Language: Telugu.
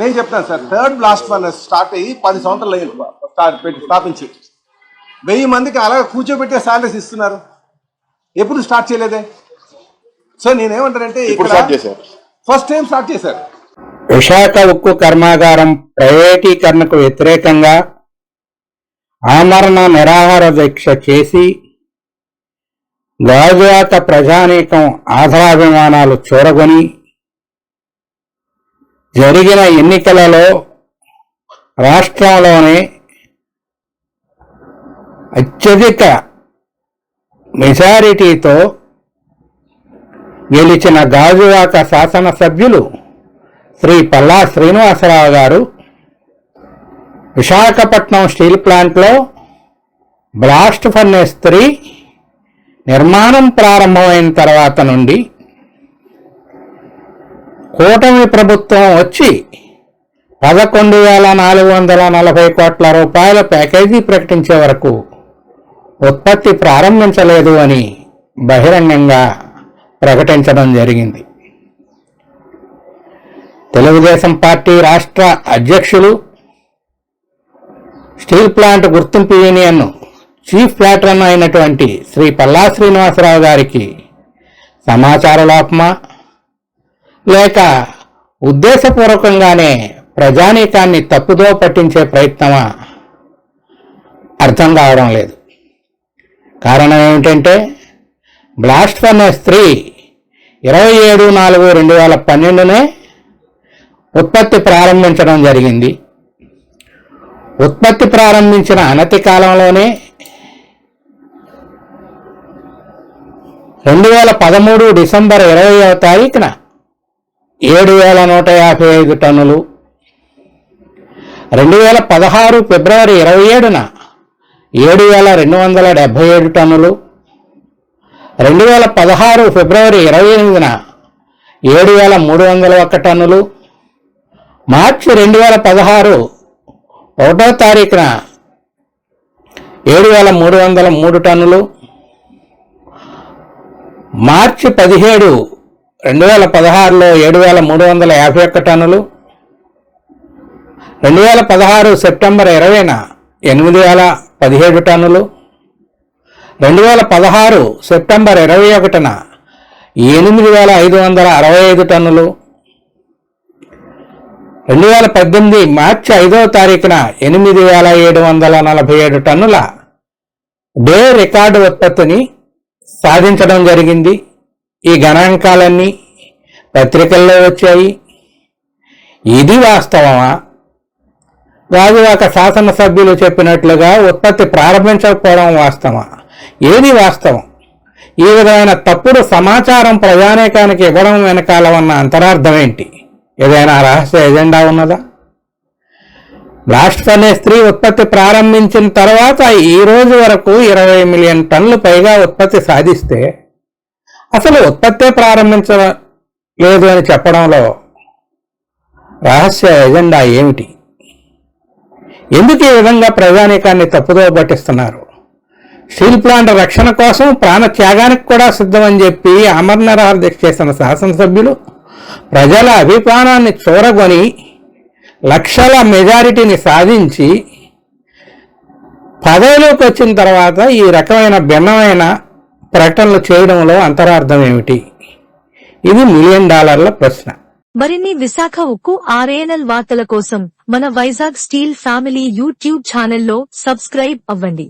నేను చెప్తాను sir third blast furnace start అయ్యి పది సంవత్సరాలు అయ్యింది. స్టార్ట్ పెట్టి స్థాపించి. వెయ్యి మందికి అలా కూర్చోబెట్టే సాలరీస్ ఇస్తున్నారు. ఎప్పుడు స్టార్ట్ చేయలేదే? సో నేనేమంటానంటే ఇప్పుడు ఇక్కడ స్టార్ట్ చేశారు? ఫస్ట్ టైం స్టార్ట్ చేశారు. విశాఖ ఉక్కు కర్మాగారం ప్రైవేటీకరణకు వ్యతిరేకంగా ఆమరణ నిరాహార దీక్ష చేసి గాజువాక ప్రజానీకం ఆధారాభిమానాలు చూరగొని జరిగిన ఎన్నికలలో రాష్ట్రంలోని అత్యధిక మెజారిటీతో గెలిచిన గాజువాక శాసనసభ్యులు శ్రీ పల్లా శ్రీనివాసరావు గారు విశాఖపట్నం స్టీల్ ప్లాంట్లో బ్లాస్ట్ ఫర్నేస్ త్రీ నిర్మాణం ప్రారంభమైన తర్వాత నుండి కూటమి ప్రభుత్వం వచ్చి పదకొండు వేల నాలుగు వందల నలభై కోట్ల రూపాయల ప్యాకేజీ ప్రకటించే వరకు ఉత్పత్తి ప్రారంభించలేదు అని బహిరంగంగా ప్రకటించడం జరిగింది. తెలుగుదేశం పార్టీ రాష్ట్ర అధ్యక్షులు స్టీల్ ప్లాంట్ గుర్తింపు యూనియన్ చీఫ్ ప్లాటరన్ అయినటువంటి శ్రీ పల్లా శ్రీనివాసరావు గారికి సమాచార లోపమా లేక ఉద్దేశపూర్వకంగానే ప్రజానీకాన్ని తప్పుదో పట్టించే ప్రయత్నమా? అర్థం కావడం లేదు. కారణం ఏమిటంటే బ్లాస్ట్ అనే స్త్రీ ఇరవై ఏడు నాలుగు రెండు వేల పన్నెండునే ఉత్పత్తి ప్రారంభించడం జరిగింది. ఉత్పత్తి ప్రారంభించిన అనతి కాలంలోనే రెండు వేల పదమూడు డిసెంబర్ ఇరవై తారీఖున ఏడు వేల నూట యాభై ఐదు టన్నులు. రెండు వేల పదహారు ఫిబ్రవరి ఇరవై ఏడున ఏడు వేల రెండు వందల డెబ్భై ఏడు టన్నులు. రెండు వేల పదహారు ఫిబ్రవరి ఇరవై ఎనిమిదిన ఏడు వేల మూడు వందల ఒక్క టన్నులు. మార్చి రెండు వేల పదహారు ఒకటో తారీఖున ఏడు వేల మూడు వందల మూడు టన్నులు. మార్చి పదిహేడు రెండు వేల పదహారులో ఏడు వేల మూడు వందల యాభై ఒక్క టన్నులు. రెండు వేల పదహారు సెప్టెంబర్ ఇరవైన ఎనిమిది వేల పదిహేడు టన్నులు. రెండు వేల పదహారు సెప్టెంబర్ ఇరవై ఒకటిన ఎనిమిది వేల ఐదు వందల అరవై ఐదు టన్నులు. రెండు వేల పద్దెనిమిది మార్చి ఐదవ తారీఖున ఎనిమిది వేల ఏడు వందల నలభై ఏడు టన్నుల డే రికార్డు ఉత్పత్తిని సాధించడం జరిగింది. ఈ గణాంకాలన్నీ పత్రికల్లో వచ్చాయి. ఇది వాస్తవమా? గాజువాక శాసనసభ్యులు చెప్పినట్లుగా ఉత్పత్తి ప్రారంభించకపోవడం వాస్తవమా? ఏది వాస్తవం? ఈ విధమైన తప్పుడు సమాచారం ప్రజానేకానికి ఇవ్వడం వెనకాల ఉన్న అంతరార్థం ఏంటి? ఏదైనా రహస్య ఎజెండా ఉన్నదా? బ్లాస్ట్ అనే స్త్రీ ఉత్పత్తి ప్రారంభించిన తర్వాత ఈ రోజు వరకు ఇరవై మిలియన్ టన్నులు పైగా ఉత్పత్తి సాధిస్తే అసలు ఉత్పత్తే ప్రారంభించలేదు అని చెప్పడంలో రహస్య ఎజెండా ఏమిటి? ఎందుకు ఈ విధంగా ప్రజానీకాన్ని తప్పుదో పట్టిస్తున్నారు? స్టీల్ ప్లాంట్ రక్షణ కోసం ప్రాణ త్యాగానికి కూడా సిద్ధమని చెప్పి అమర్నరహర్ దీక్ష చేసిన శాసనసభ్యులు ప్రజల అభిప్రాయాన్ని చూరగొని లక్షల మెజారిటీని సాధించి పదవిలోకి వచ్చిన తర్వాత ఈ రకమైన భిన్నమైన ప్రకటనలు చేయడంలో అంతరార్థం ఏమిటి? ఇది మిలియన్ డాలర్ల ప్రశ్న. మరిన్ని విశాఖ ఉక్కు ఆర్ఏఎన్ఎల్ వార్తల కోసం మన వైజాగ్ స్టీల్ ఫ్యామిలీ యూట్యూబ్ ఛానల్లో సబ్స్క్రైబ్ అవ్వండి.